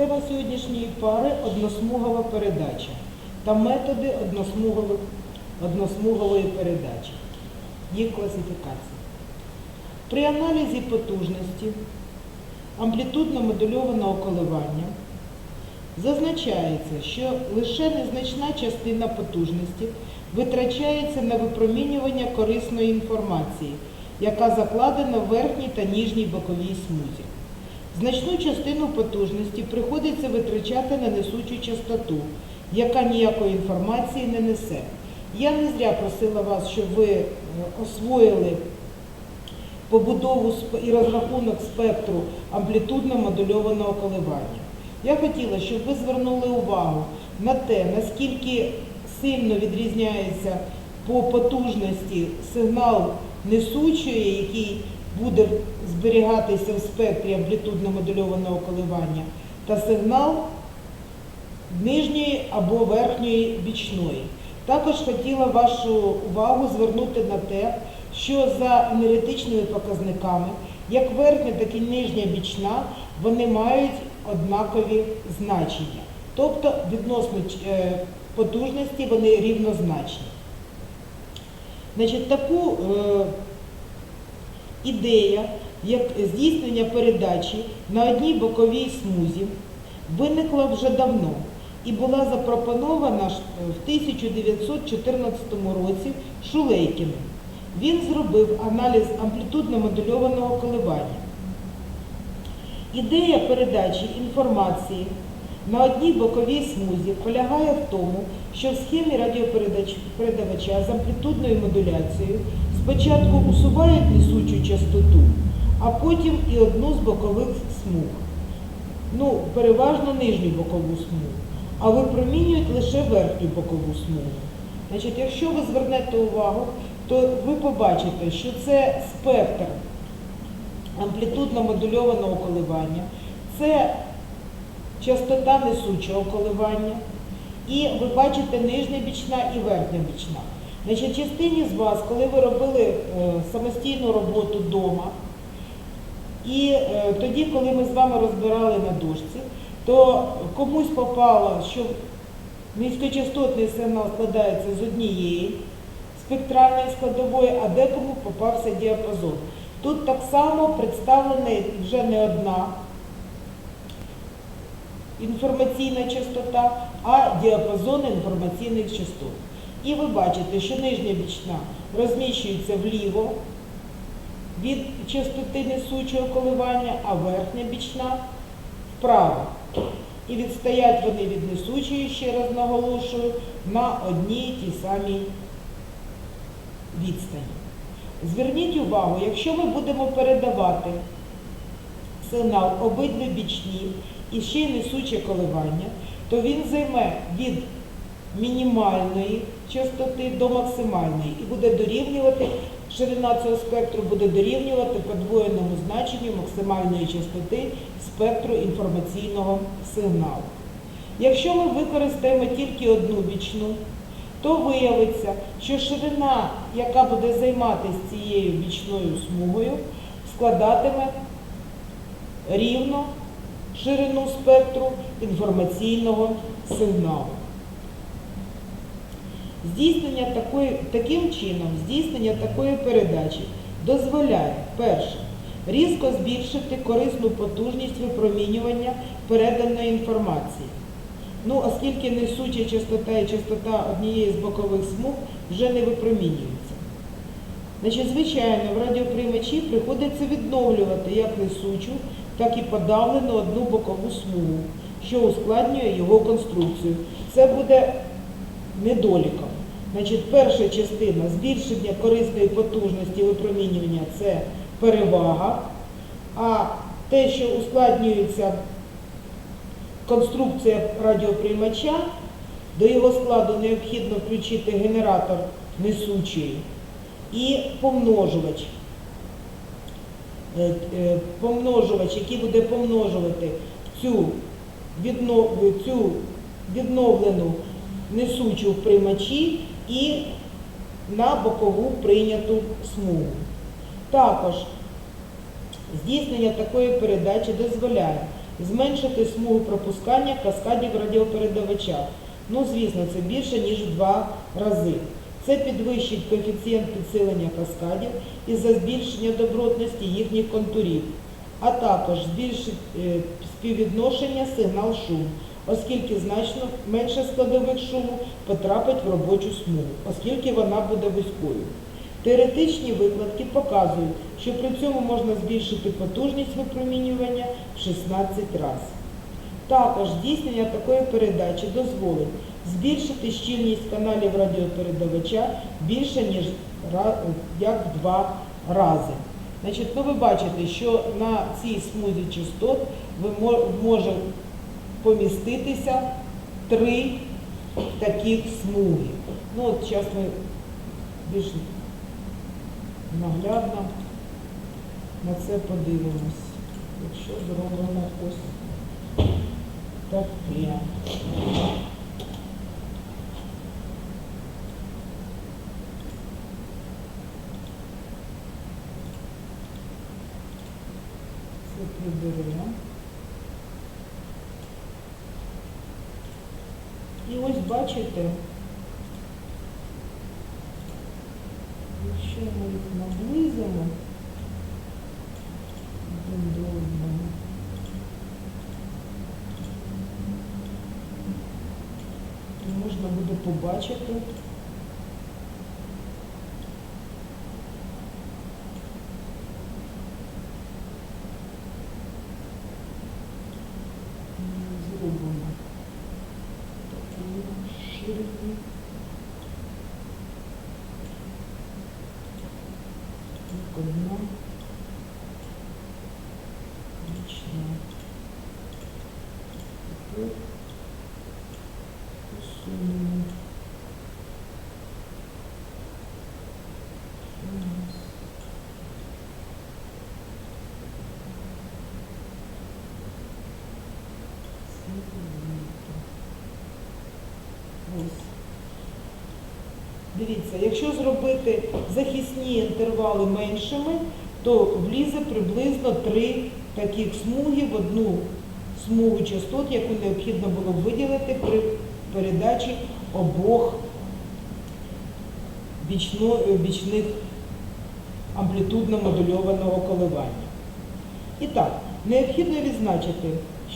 Тема сьогоднішньої пари односмугова передача та методи односмугової передачі. Їх класифікація. При аналізі потужності амплітудно-модульованого коливання зазначається, що лише незначна частина потужності витрачається на випромінювання корисної інформації, яка закладена в верхній та ніжній боковій смузі. Значну частину потужності приходиться витрачати на несучу частоту, яка ніякої інформації не несе. Я не зря просила вас, щоб ви е, освоїли побудову і розрахунок спектру амплітудно-модульованого коливання. Я хотіла, щоб ви звернули увагу на те, наскільки сильно відрізняється по потужності сигнал несучої, який буде зберігатися в спектрі амплітудно-модульованого коливання, та сигнал нижньої або верхньої бічної. Також хотіла вашу увагу звернути на те, що за енергетичними показниками, як верхня, так і нижня бічна, вони мають однакові значення. Тобто відносно е, потужності вони рівнозначні. Значить, таку е, ідея, здійснення передачі на одній боковій смузі, виникла вже давно і була запропонована е, в 1914 році Шулейкіним. Він зробив аналіз амплітудно-модульованого коливання. Ідея передачі інформації на одній боковій смузі полягає в тому, що в схемі радіопередавача з амплітудною модуляцією спочатку усувають несучу частоту, а потім і одну з бокових смуг. Ну, переважно нижню бокову смугу, а випромінюють лише верхню бокову смугу. Значить, якщо ви звернете увагу, то ви побачите, що це спектр амплітудно-модульованого коливання, це частота несучого коливання, і ви бачите нижня бічна і верхня бічна. Значить, частині з вас, коли ви робили е, самостійну роботу вдома, і е, тоді, коли ми з вами розбирали на дошці, то комусь попало, що низькочастотний сигнал складається з однієї спектральної складової, а декому попався діапазон. Тут так само представлена вже не одна інформаційна частота, а діапазон інформаційних частот. І ви бачите, що нижня бічна розміщується вліво від частоти несучого коливання, а верхня бічна вправо. І відстоять вони від несучої, ще раз наголошую, на одній тій самій відстані. Зверніть увагу, якщо ми будемо передавати сигнал обидві бічні і ще й несуче коливання, то він займе від мінімальної частоти до максимальної і буде дорівнювати, ширина цього спектру буде дорівнювати подвоєному значенню максимальної частоти спектру інформаційного сигналу. Якщо ми використаємо тільки одну бічну, то виявиться, що ширина, яка буде займатися цією бічною смугою, складатиме рівно ширину спектру інформаційного сигналу. Здійснення такої, таким чином, здійснення такої передачі дозволяє, перше, різко збільшити корисну потужність випромінювання переданої інформації. Ну, оскільки несуча частота і частота однієї з бокових смуг вже не випромінюються. Значить, звичайно, в радіоприймачі приходиться відновлювати як несучу, так і подавлену одну бокову смугу, що ускладнює його конструкцію. Це буде недоліком. Значить, перша частина збільшення корисної потужності випромінювання це перевага, а те, що ускладнюється конструкція радіоприймача, до його складу необхідно включити генератор несучий і помножувач. Е, е, Помножувач, який буде помножувати цю, відно- цю відновлену несучу в приймачі і на бокову прийняту смугу. Також здійснення такої передачі дозволяє зменшити смугу пропускання каскадів радіопередавача. Ну, звісно, це більше, ніж в два рази. Це підвищить коефіцієнт підсилення каскадів із-за збільшення добротності їхніх контурів, а також збільшить е, співвідношення сигнал-шум, оскільки значно менше складових шуму потрапить в робочу смугу, оскільки вона буде вузькою. Теоретичні викладки показують, що при цьому можна збільшити потужність випромінювання в 16 разів. Також здійснення такої передачі дозволить збільшити щільність каналів радіопередавача більше, ніж як два рази. Значить, ну ви бачите, що на цій смузі частот ви мо- може поміститися три таких смуги. Ну от зараз ми більш наглядно на це подивимось. Якщо зробимо ось таке. Це приберемо. І ось бачите, якщо ми їх наблизимо один до одного, то можна буде побачити. М, Зробимо таку ширину. Так, одна. Отлично. Тепер посунемо. Що у нас? Це велике. Ось. Дивіться, якщо зробити захисні інтервали меншими, то влізе приблизно три таких смуги в одну смугу частот, яку необхідно було виділити при передачі обох бічно, бічних амплітудно-модульованого коливання. І так, необхідно відзначити,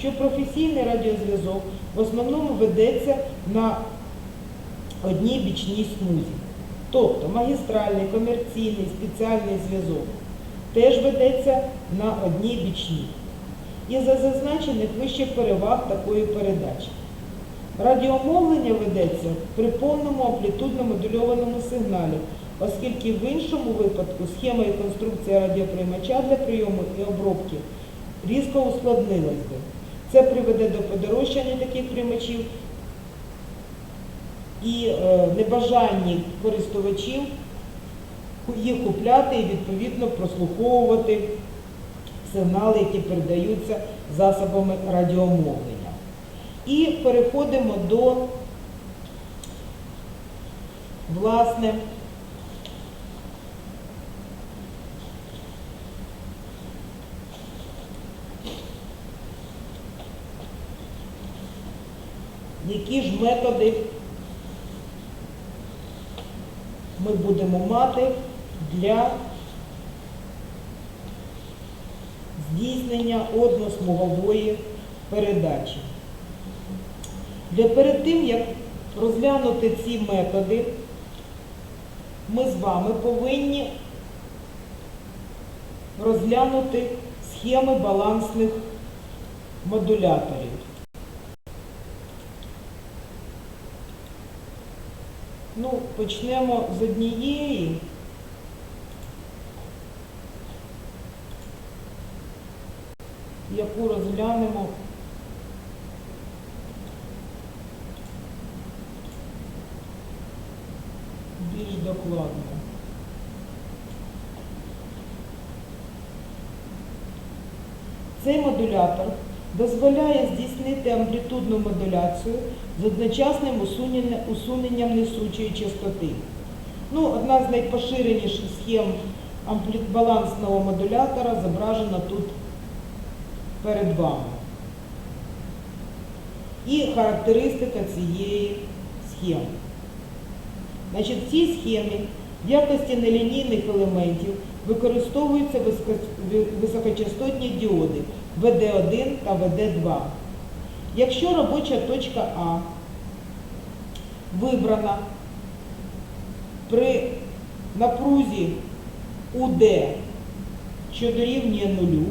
що професійний радіозв'язок в основному ведеться на одній бічній смузі. Тобто магістральний, комерційний, спеціальний зв'язок теж ведеться на одній бічній. І за зазначених вище переваг такої передачі. Радіомовлення ведеться при повному амплітудно-модульованому сигналі, оскільки в іншому випадку схема і конструкція радіоприймача для прийому і обробки різко ускладнилась би. Це приведе до подорожчання таких приймачів і е, небажання користувачів їх купляти і відповідно прослуховувати сигнали, які передаються засобами радіомовлення. І переходимо до власне які ж методи ми будемо мати для здійснення односмугової передачі. Для перед тим, як розглянути ці методи, ми з вами повинні розглянути схеми балансних модуляторів. Ну, почнемо з однієї. яку розглянемо більш докладно. Цей модулятор дозволяє здійснити амплітудну модуляцію з одночасним усуненням несучої частоти. Ну, одна з найпоширеніших схем амплі- балансного модулятора зображена тут перед вами. і характеристика цієї схеми. Значить, в цій схемі в якості нелінійних елементів використовуються високочастотні діоди ВД1 та ВД2. Якщо робоча точка А вибрана при напрузі УД, що дорівнює нулю,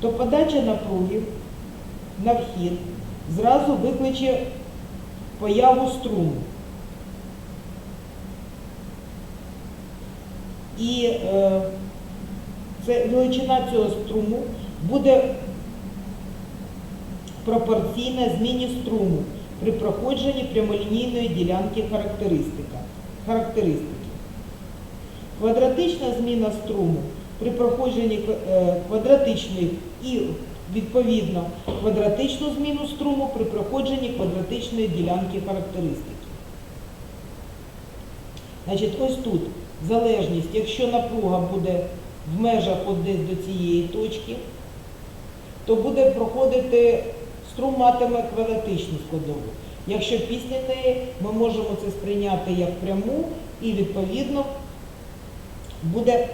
то подача напруги на вхід зразу викличе появу струму. І е, це величина цього струму буде пропорційна зміні струму при проходженні прямолінійної ділянки характеристики. Квадратична зміна струму при проходженні е, квадратичної і відповідно квадратичну зміну струму при проходженні квадратичної ділянки характеристики. Значить, ось тут залежність, якщо напруга буде в межах десь до цієї точки, то буде проходити струм матиме квадратичну складову. Якщо після неї ми можемо це сприйняти як пряму і відповідно буде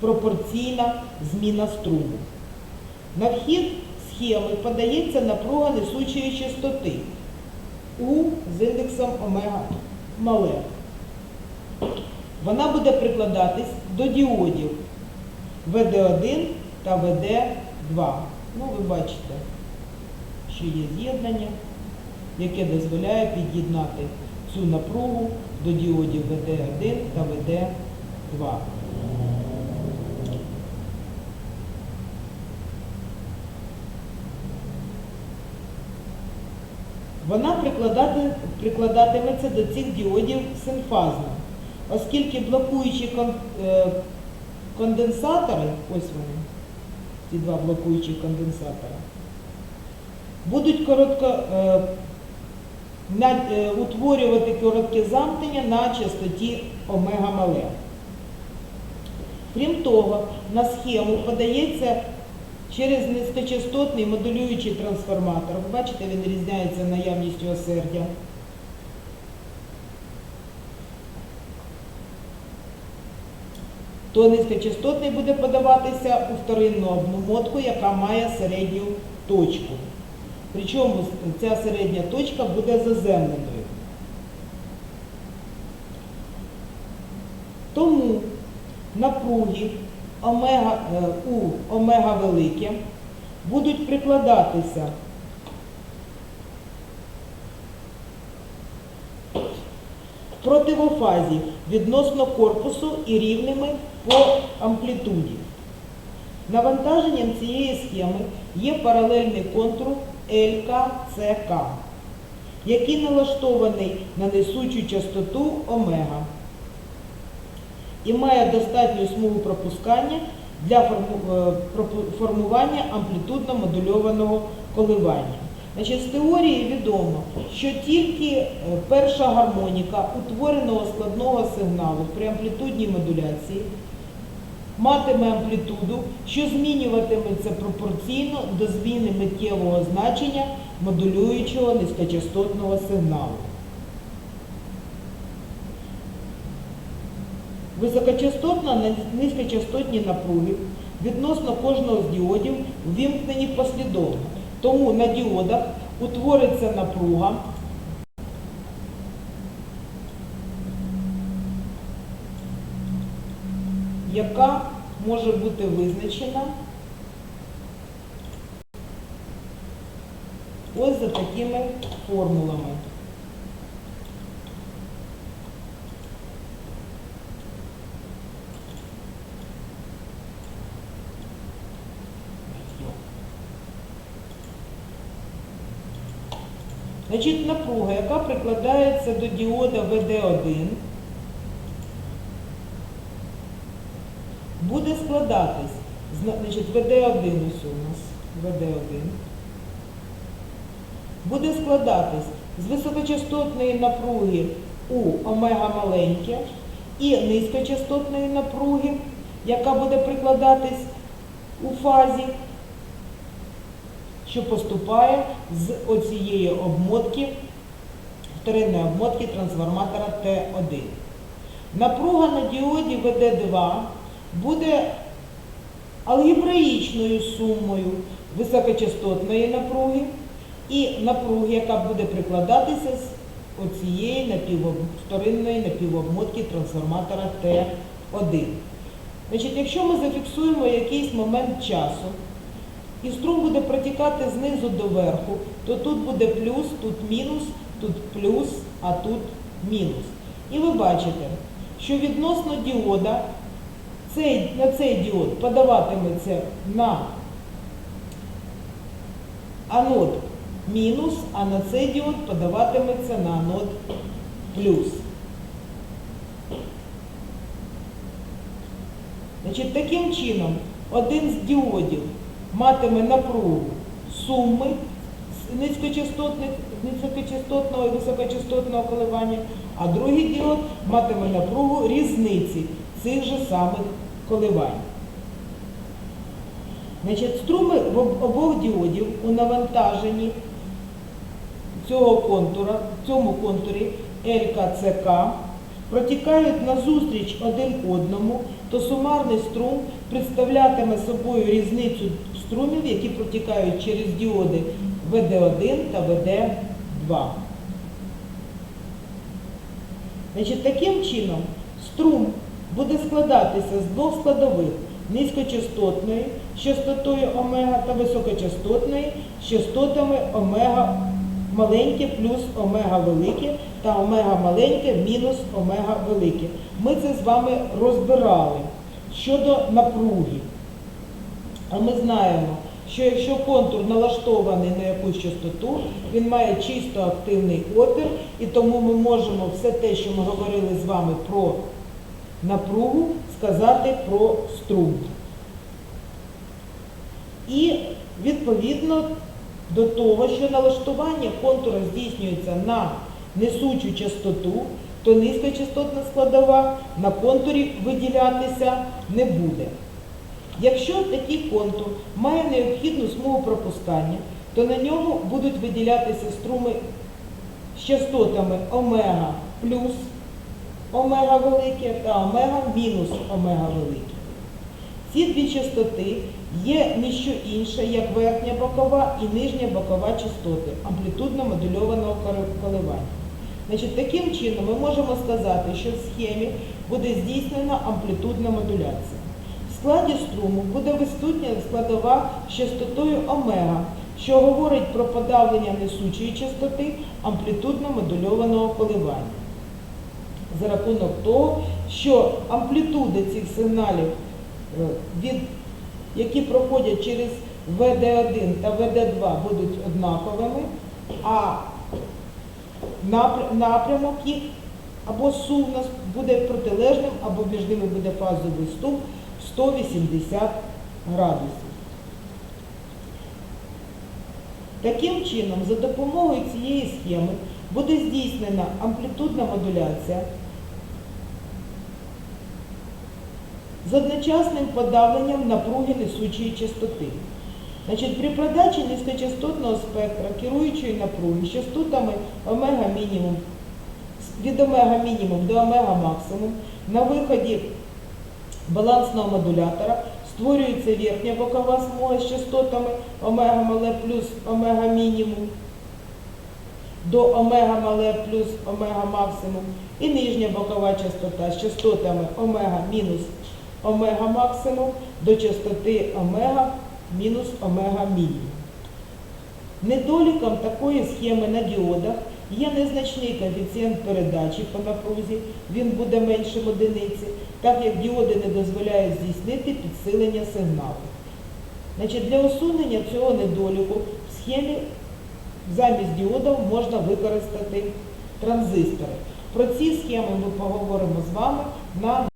пропорційна зміна струму. На вхід схеми подається напруга несучої частоти У з індексом омега мале. Вона буде прикладатись до діодів ВД1 та ВД2. Ну, ви бачите, що є з'єднання, яке дозволяє під'єднати цю напругу до діодів ВД1 та ВД2. Вона прикладати, прикладатиметься до цих діодів синфазно, оскільки блокуючі е, конденсатори, ось вони, ці два блокуючі конденсатори, будуть коротко, е, на, е, утворювати коротке замкнення на частоті омега мале. Крім того, на схему подається через низькочастотний модулюючий трансформатор. Ви бачите, він різняється наявністю осердя. То низькочастотний буде подаватися у вторинну обмотку, яка має середню точку. Причому ця середня точка буде заземленою. Тому напруги омега, е, у омега велике будуть прикладатися противофазі відносно корпусу і рівними по амплітуді. Навантаженням цієї схеми є паралельний контур ЛКЦК, який налаштований на несучу частоту омега і має достатню смугу пропускання для е, формування амплітудно-модульованого коливання. Значить, з теорії відомо, що тільки е, перша гармоніка утвореного складного сигналу при амплітудній модуляції матиме амплітуду, що змінюватиметься пропорційно до зміни миттєвого значення модулюючого низькочастотного сигналу. Високочастотна на низькочастотні напруги відносно кожного з діодів ввімкнені послідовно. Тому на діодах утвориться напруга, яка може бути визначена ось за такими формулами. Значить, напруга, яка прикладається до діода ВД1, буде складатись, значить, ВД1 ось у нас, ВД1, буде складатись з високочастотної напруги у омега маленьке і низькочастотної напруги, яка буде прикладатись у фазі що поступає з оцієї обмотки, вторинної обмотки трансформатора Т1. Напруга на діоді ВД2 буде алгебраїчною сумою високочастотної напруги і напруги, яка буде прикладатися з оцієї напівоб... вторинної напівобмотки трансформатора Т1. Значить, якщо ми зафіксуємо якийсь момент часу, і струм буде протікати знизу до верху, то тут буде плюс, тут мінус, тут плюс, а тут мінус. І ви бачите, що відносно діода цей, на цей діод подаватиметься на анод мінус, а на цей діод подаватиметься на анод плюс. Значить, таким чином, один з діодів матиме напругу суми низькочастотних, низькочастотного і високочастотного коливання, а другий діод матиме напругу різниці цих же самих коливань. Значить, струми обох діодів у навантаженні цього контура, в цьому контурі ЛКЦК протікають назустріч один одному, то сумарний струм представлятиме собою різницю струмів, які протікають через діоди ВД1 та ВД2. Значить, таким чином струм буде складатися з двох складових низькочастотної з частотою омега та високочастотної з частотами омега маленьке плюс омега велике та омега маленьке мінус омега велике. Ми це з вами розбирали щодо напруги. А ми знаємо, що якщо контур налаштований на якусь частоту, він має чисто активний опір, і тому ми можемо все те, що ми говорили з вами про напругу, сказати про струм. І відповідно до того, що налаштування контура здійснюється на несучу частоту, то низькочастотна складова на контурі виділятися не буде. Якщо такий контур має необхідну смугу пропускання, то на ньому будуть виділятися струми з частотами омега плюс омега велике та омега мінус омега велике. Ці дві частоти є не що інше, як верхня бокова і нижня бокова частоти амплітудно модульованого коливання. Значить, таким чином ми можемо сказати, що в схемі буде здійснена амплітудна модуляція. В складі струму буде виступня складова з частотою омега, що говорить про подавлення несучої частоти амплітудно модульованого коливання за рахунок того, що амплітуди цих сигналів, е, які проходять через ВД1 та ВД2 будуть однаковими, а напр- напрямок їх або сумно буде протилежним, або між ними буде фазовий ступ 180 градусів. Таким чином, за допомогою цієї схеми буде здійснена амплітудна модуляція з одночасним подавленням напруги несучої частоти. Значить, при продачі низькочастотного спектра керуючої напруги з частотами омега мінімум від омега мінімум до омега максимум на виході балансного модулятора створюється верхня бокова смуга з частотами омега мале плюс омега мінімум до омега мале плюс омега максимум і нижня бокова частота з частотами омега мінус омега максимум до частоти омега мінус омега мінімум. Недоліком такої схеми на діодах є незначний коефіцієнт передачі по напрузі, він буде меншим одиниці, так як діоди не дозволяють здійснити підсилення сигналу. Значить, для усунення цього недоліку в схемі замість діодів можна використати транзистори. Про ці схеми ми поговоримо з вами на